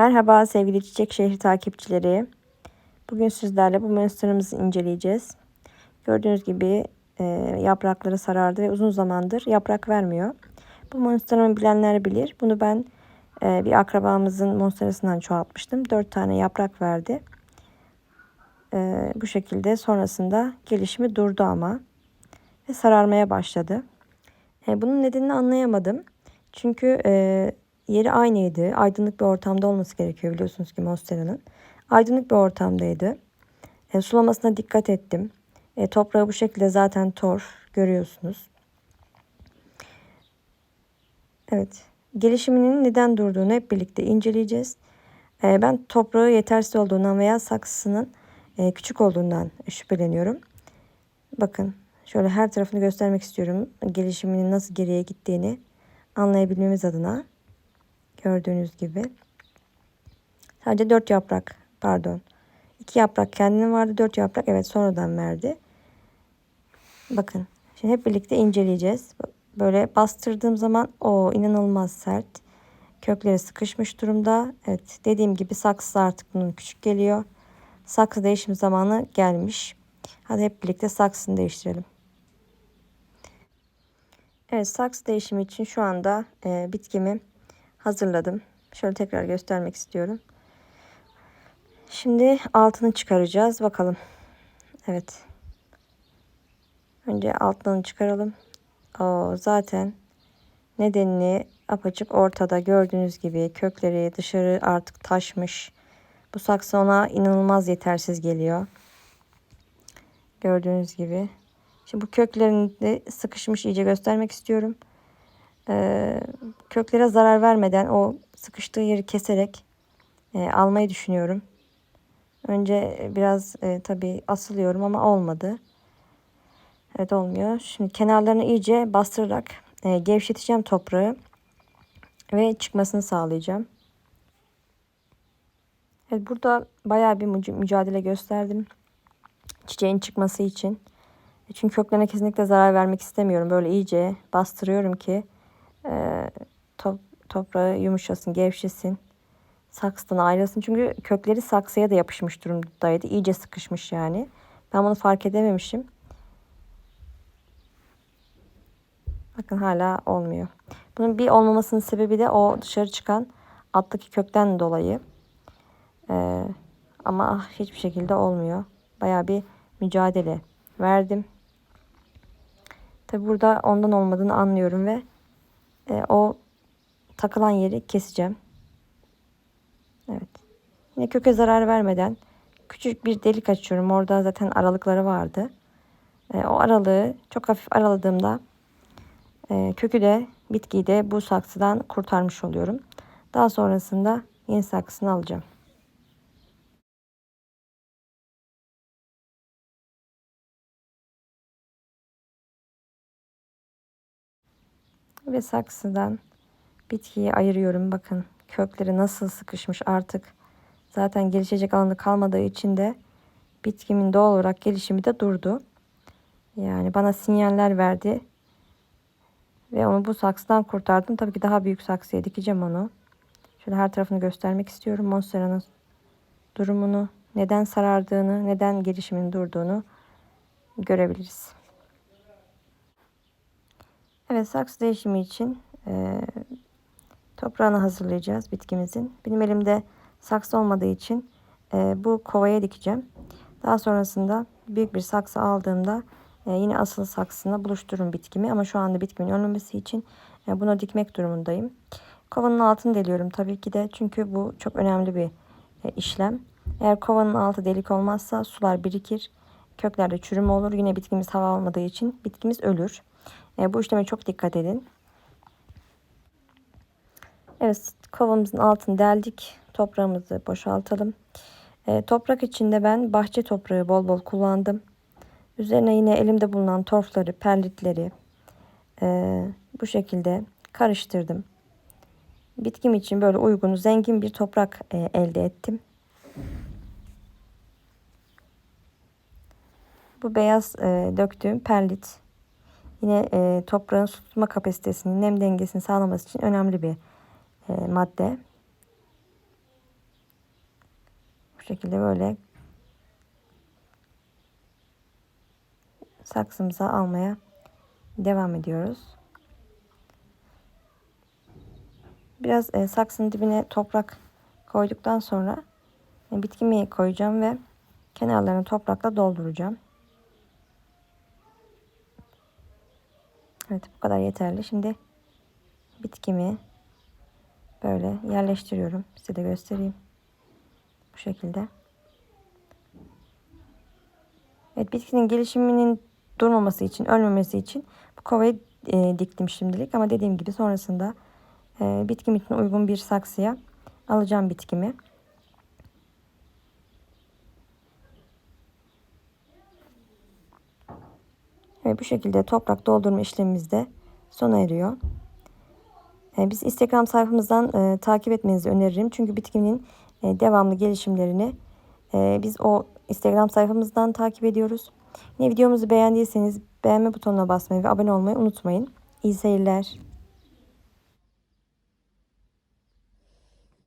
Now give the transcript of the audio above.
Merhaba sevgili Çiçek Şehri takipçileri. Bugün sizlerle bu monsterımızı inceleyeceğiz. Gördüğünüz gibi e, yaprakları sarardı ve uzun zamandır yaprak vermiyor. Bu monsterımı bilenler bilir. Bunu ben e, bir akrabamızın monsterasından çoğaltmıştım. 4 tane yaprak verdi. E, bu şekilde sonrasında gelişimi durdu ama ve sararmaya başladı. E, bunun nedenini anlayamadım. Çünkü e, Yeri aynıydı. Aydınlık bir ortamda olması gerekiyor biliyorsunuz ki Monstera'nın. Aydınlık bir ortamdaydı. E, sulamasına dikkat ettim. E, toprağı bu şekilde zaten torf görüyorsunuz. Evet. Gelişiminin neden durduğunu hep birlikte inceleyeceğiz. E, ben toprağı yetersiz olduğundan veya saksısının e, küçük olduğundan şüpheleniyorum. Bakın şöyle her tarafını göstermek istiyorum. Gelişiminin nasıl geriye gittiğini anlayabilmemiz adına. Gördüğünüz gibi. Sadece dört yaprak pardon. iki yaprak kendine vardı. Dört yaprak evet sonradan verdi. Bakın. Şimdi hep birlikte inceleyeceğiz. Böyle bastırdığım zaman o inanılmaz sert. Kökleri sıkışmış durumda. Evet dediğim gibi saksı artık bunun küçük geliyor. Saksı değişim zamanı gelmiş. Hadi hep birlikte saksını değiştirelim. Evet saksı değişimi için şu anda e, bitkimi hazırladım. Şöyle tekrar göstermek istiyorum. Şimdi altını çıkaracağız. Bakalım. Evet. Önce altını çıkaralım. O zaten nedenini apaçık ortada gördüğünüz gibi kökleri dışarı artık taşmış. Bu saksı ona inanılmaz yetersiz geliyor. Gördüğünüz gibi. Şimdi bu köklerini de sıkışmış iyice göstermek istiyorum e, köklere zarar vermeden o sıkıştığı yeri keserek e, almayı düşünüyorum. Önce biraz e, tabii asılıyorum ama olmadı. Evet olmuyor. Şimdi kenarlarını iyice bastırarak gevşeteceğim toprağı ve çıkmasını sağlayacağım. Evet burada bayağı bir mücadele gösterdim. Çiçeğin çıkması için. Çünkü köklerine kesinlikle zarar vermek istemiyorum. Böyle iyice bastırıyorum ki e, top, toprağı yumuşasın, gevşesin. Saksıdan ayrılsın. Çünkü kökleri saksıya da yapışmış durumdaydı. İyice sıkışmış yani. Ben bunu fark edememişim. Bakın hala olmuyor. Bunun bir olmamasının sebebi de o dışarı çıkan alttaki kökten dolayı. Ee, ama hiçbir şekilde olmuyor. Baya bir mücadele verdim. Tabi burada ondan olmadığını anlıyorum ve e, o takılan yeri keseceğim. Evet. Yine köke zarar vermeden küçük bir delik açıyorum. Orada zaten aralıkları vardı. E, o aralığı çok hafif araladığımda e, kökü de bitkiyi de bu saksıdan kurtarmış oluyorum. Daha sonrasında yeni saksını alacağım. Ve saksıdan bitkiyi ayırıyorum. Bakın kökleri nasıl sıkışmış artık. Zaten gelişecek alanı kalmadığı için de bitkimin doğal olarak gelişimi de durdu. Yani bana sinyaller verdi. Ve onu bu saksıdan kurtardım. Tabii ki daha büyük saksıya dikeceğim onu. Şöyle her tarafını göstermek istiyorum. Monstera'nın durumunu, neden sarardığını, neden gelişimin durduğunu görebiliriz. Evet saksı değişimi için e, toprağını hazırlayacağız bitkimizin. Benim elimde saksı olmadığı için e, bu kovaya dikeceğim. Daha sonrasında büyük bir saksı aldığımda e, yine asıl saksına buluştururum bitkimi. Ama şu anda bitkimin ölmemesi için e, bunu dikmek durumundayım. Kovanın altını deliyorum tabii ki de çünkü bu çok önemli bir e, işlem. Eğer kovanın altı delik olmazsa sular birikir. Köklerde çürüme olur. Yine bitkimiz hava almadığı için bitkimiz ölür. E, bu işleme çok dikkat edin. Evet kovamızın altını deldik. Toprağımızı boşaltalım. E, toprak içinde ben bahçe toprağı bol bol kullandım. Üzerine yine elimde bulunan torfları, perlitleri e, bu şekilde karıştırdım. Bitkim için böyle uygun, zengin bir toprak e, elde ettim. Bu beyaz e, döktüğüm perlit Yine e, toprağın su tutma kapasitesini, nem dengesini sağlaması için önemli bir e, madde. şekilde böyle saksımıza almaya devam ediyoruz. Biraz e, saksının dibine toprak koyduktan sonra e, bitkimi koyacağım ve kenarlarını toprakla dolduracağım. Evet bu kadar yeterli. Şimdi bitkimi böyle yerleştiriyorum. Size de göstereyim. Bu şekilde. Evet bitkinin gelişiminin durmaması için, ölmemesi için bu kovayı e, diktim şimdilik. Ama dediğim gibi sonrasında e, bitkim için uygun bir saksıya alacağım bitkimi. Ve bu şekilde toprak doldurma işlemimiz de sona eriyor. E, biz Instagram sayfamızdan e, takip etmenizi öneririm. Çünkü bitkinin e, devamlı gelişimlerini e, biz o Instagram sayfamızdan takip ediyoruz. Yine videomuzu beğendiyseniz beğenme butonuna basmayı ve abone olmayı unutmayın. İyi seyirler.